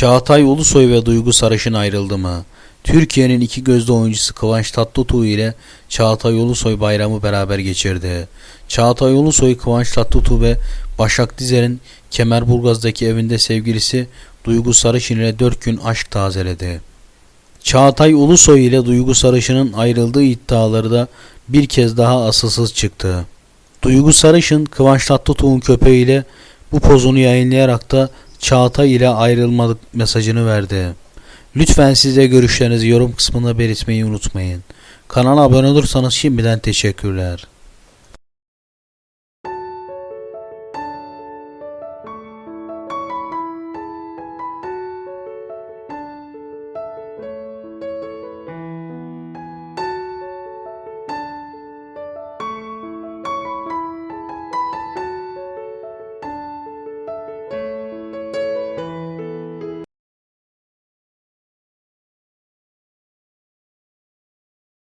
Çağatay Ulusoy ve Duygu Sarışın ayrıldı mı? Türkiye'nin iki gözlü oyuncusu Kıvanç Tatlıtuğ ile Çağatay Ulusoy bayramı beraber geçirdi. Çağatay Ulusoy, Kıvanç Tatlıtuğ ve Başak Dizer'in Kemerburgaz'daki evinde sevgilisi Duygu Sarışın ile 4 gün aşk tazeledi. Çağatay Ulusoy ile Duygu Sarışın'ın ayrıldığı iddiaları da bir kez daha asılsız çıktı. Duygu Sarışın, Kıvanç Tatlıtuğ'un köpeğiyle bu pozunu yayınlayarak da Çağatay ile ayrılmadık mesajını verdi. Lütfen siz de görüşlerinizi yorum kısmında belirtmeyi unutmayın. Kanala abone olursanız şimdiden teşekkürler.